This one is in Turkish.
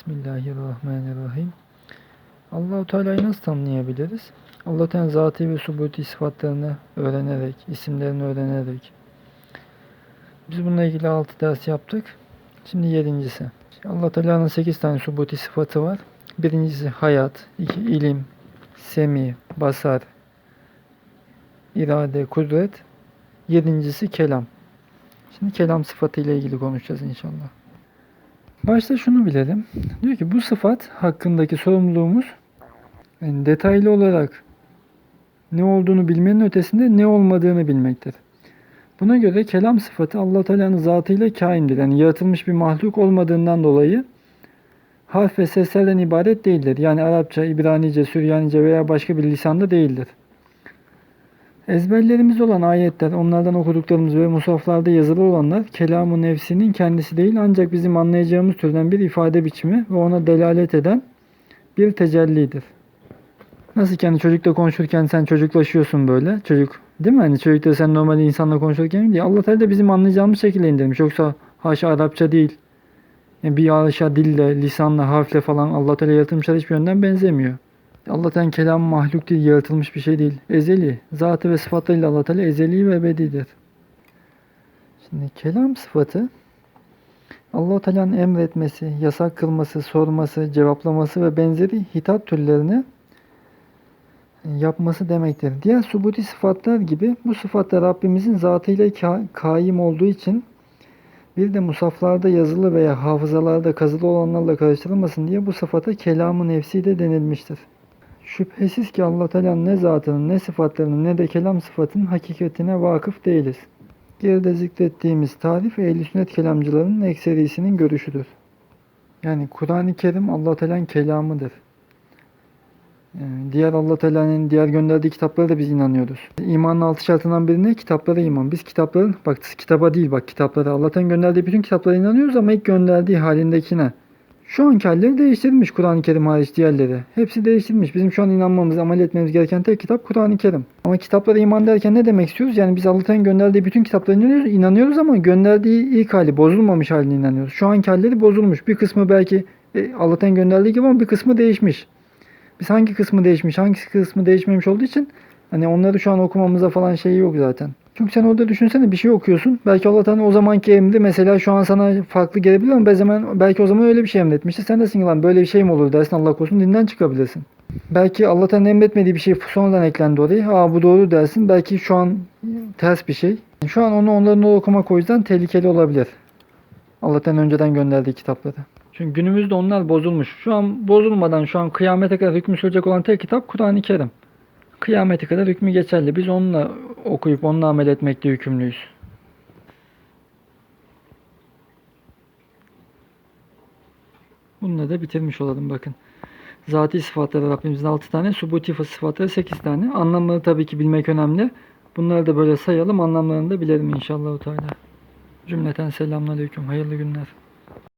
Bismillahirrahmanirrahim. Allahu Teala'yı nasıl tanıyabiliriz? Allah Teala zatî ve subuti sıfatlarını öğrenerek, isimlerini öğrenerek. Biz bununla ilgili 6 ders yaptık. Şimdi yedincisi. Allah Teala'nın 8 tane subuti sıfatı var. Birincisi hayat, iki ilim, semi, basar, irade, kudret. Yedincisi kelam. Şimdi kelam sıfatı ile ilgili konuşacağız inşallah. Başta şunu bilelim. Diyor ki bu sıfat hakkındaki sorumluluğumuz yani detaylı olarak ne olduğunu bilmenin ötesinde ne olmadığını bilmektir. Buna göre kelam sıfatı Allah Teala'nın zatıyla kaimdir. Yani yaratılmış bir mahluk olmadığından dolayı harf ve seslerden ibaret değildir. Yani Arapça, İbranice, Süryanice veya başka bir lisanda değildir. Ezberlerimiz olan ayetler, onlardan okuduklarımız ve musaflarda yazılı olanlar kelamı nefsinin kendisi değil ancak bizim anlayacağımız türden bir ifade biçimi ve ona delalet eden bir tecellidir. Nasıl ki hani çocukla konuşurken sen çocuklaşıyorsun böyle. Çocuk değil mi? Hani çocukla sen normal insanla konuşurken diye Allah Teala da bizim anlayacağımız şekilde indirmiş. Yoksa haşa Arapça değil. Yani bir haşa dille, lisanla, harfle falan Allah Teala yaratılmışlar hiçbir yönden benzemiyor. Allah Teala kelam mahluk değil, yaratılmış bir şey değil. Ezeli. Zatı ve sıfatlarıyla Allah Teala ezeli ve ebedidir. Şimdi kelam sıfatı Allah Teala'nın emretmesi, yasak kılması, sorması, cevaplaması ve benzeri hitap türlerini yapması demektir. Diğer subuti sıfatlar gibi bu sıfatlar Rabbimizin zatıyla ka- kaim olduğu için bir de musaflarda yazılı veya hafızalarda kazılı olanlarla karıştırılmasın diye bu sıfata kelamı nefsi de denilmiştir. Şüphesiz ki Allah Teala'nın ne zatının ne sıfatlarının ne de kelam sıfatının hakikatine vakıf değiliz. Geride zikrettiğimiz tarif ehl sünnet kelamcılarının ekserisinin görüşüdür. Yani Kur'an-ı Kerim Allah Teala'nın kelamıdır. Yani diğer Allah Teala'nın diğer gönderdiği kitaplara da biz inanıyoruz. İmanın altı şartından biri ne? Kitaplara iman. Biz kitapların, bak kitaba değil bak kitaplara. Allah'tan gönderdiği bütün kitaplara inanıyoruz ama ilk gönderdiği halindekine. Şu anki halleri değiştirilmiş Kur'an-ı Kerim hariç diğerleri. Hepsi değiştirilmiş. Bizim şu an inanmamız, amel etmemiz gereken tek kitap Kur'an-ı Kerim. Ama kitaplara iman derken ne demek istiyoruz? Yani biz Allah'tan gönderdiği bütün kitaplara inanıyoruz, inanıyoruz ama gönderdiği ilk hali, bozulmamış haline inanıyoruz. Şu anki halleri bozulmuş. Bir kısmı belki e, Allah'tan gönderdiği gibi ama bir kısmı değişmiş. Biz hangi kısmı değişmiş, hangi kısmı değişmemiş olduğu için hani onları şu an okumamıza falan şey yok zaten. Çünkü sen orada düşünsene bir şey okuyorsun. Belki Allah'tan o zamanki emri mesela şu an sana farklı gelebilir ama zaman, belki o zaman öyle bir şey emretmişti. Sen desin lan böyle bir şey mi olur dersin Allah korusun dinden çıkabilirsin. Belki Allah'tan emretmediği bir şey sonradan eklendi oraya. Aa bu doğru dersin. Belki şu an ters bir şey. Şu an onu onların okumak o yüzden tehlikeli olabilir. Allah'tan önceden gönderdiği kitapları. Çünkü günümüzde onlar bozulmuş. Şu an bozulmadan şu an kıyamete kadar hükmü sürecek olan tek kitap Kur'an-ı Kerim. Kıyamete kadar hükmü geçerli. Biz onunla okuyup onunla amel etmekte yükümlüyüz. Bununla da bitirmiş olalım bakın. Zati sıfatları Rabbimizin 6 tane, subuti sıfatları 8 tane. Anlamları tabii ki bilmek önemli. Bunları da böyle sayalım, anlamlarını da bilelim inşallah. Teala. Cümleten selamünaleyküm. Hayırlı günler.